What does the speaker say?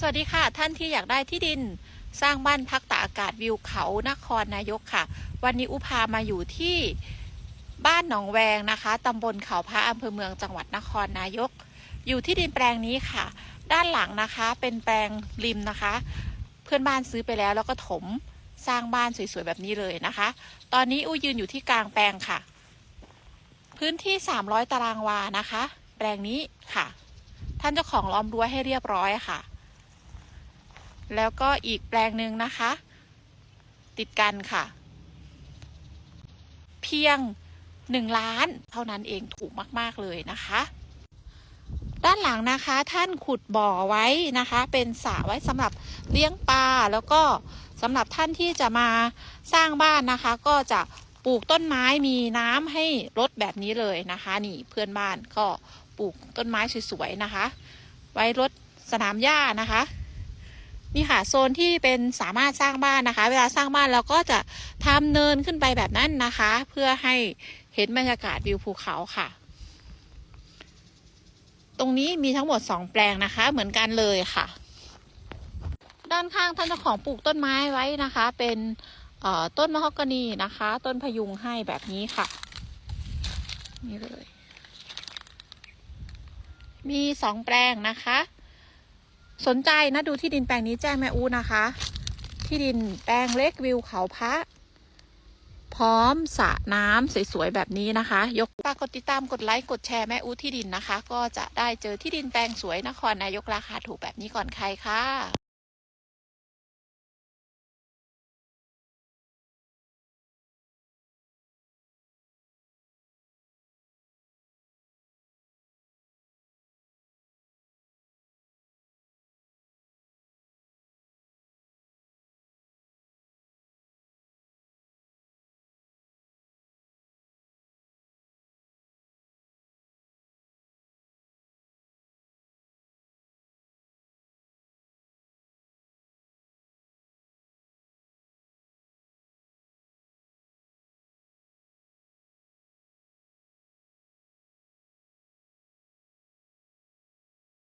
สวัสดีค่ะ ท่านที่อยากได้ที่ดินสร้างบ้านพักตากอากาศวิวเขานครนายกค่ะ วันนี้อุพามาอยู่ที่บ้านหนองแวงนะคะตำบลเขาพระอำเภอเมืองจังหวัดนครนายก อยู่ที่ดินแปลงนี้ค่ะ ด้านหลังนะคะเป็นแปลงริมนะคะ เพื่อนบ้านซื้อไปแล้วแล้วก็ถมสร้างบ้านสวยๆแบบนี้เลยนะคะ ตอนนี้อูยืนอยู่ที่กลางแปลงค่ะ พื้นที่ 300 ตารางวานะคะ แปลงนี้ค่ะ ท่านเจ้าของล้อมรั้วให้เรียบร้อยค่ะ แล้วก็อีกแปลงหนึ่งนะคะ ติดกันค่ะ เพียงหนึ่งล้านเท่านั้นเองถูกมาก ๆ เลยนะคะ ด้านหลังนะคะท่านขุดบ่อไว้นะคะ เป็นสระไว้สำหรับเลี้ยงปลาแล้วก็สำหรับท่านที่จะมาสร้างบ้านนะคะ ก็จะปลูกต้นไม้มีน้ำให้รดแบบนี้เลยนะคะ นี่เพื่อนบ้านก็ปลูกต้นไม้สวยๆนะคะ ไว้รดสนามหญ้านะคะ นี่ค่ะโซนที่เป็นสามารถสร้างบ้านนะคะ เวลาสร้างบ้านเราก็จะทำเนินขึ้นไปแบบนั้นนะคะ เพื่อให้เห็นบรรยากาศวิวภูเขาค่ะ ตรงนี้มีทั้งหมดสองแปลงนะคะ เหมือนกันเลยค่ะ ด้านข้างท่านเจ้าของปลูกต้นไม้ไว้นะคะ เป็นต้นมะฮอกกานีนะคะ ต้นพยุงให้แบบนี้ค่ะ นี่เลย มีสองแปลงนะคะ สนใจนะดูที่ดินแปลงนี้แจ้งแม่อูนะคะ ที่ดินแปลงเล็กวิวเขาพระ พร้อมสระน้ำสวยๆแบบนี้นะคะ ยกฝากกดติดตามกดไลค์กดแชร์แม่อูที่ดินนะคะ ก็จะได้เจอที่ดินแปลงสวยนครนายกราคาถูกแบบนี้ก่อนใครค่ะ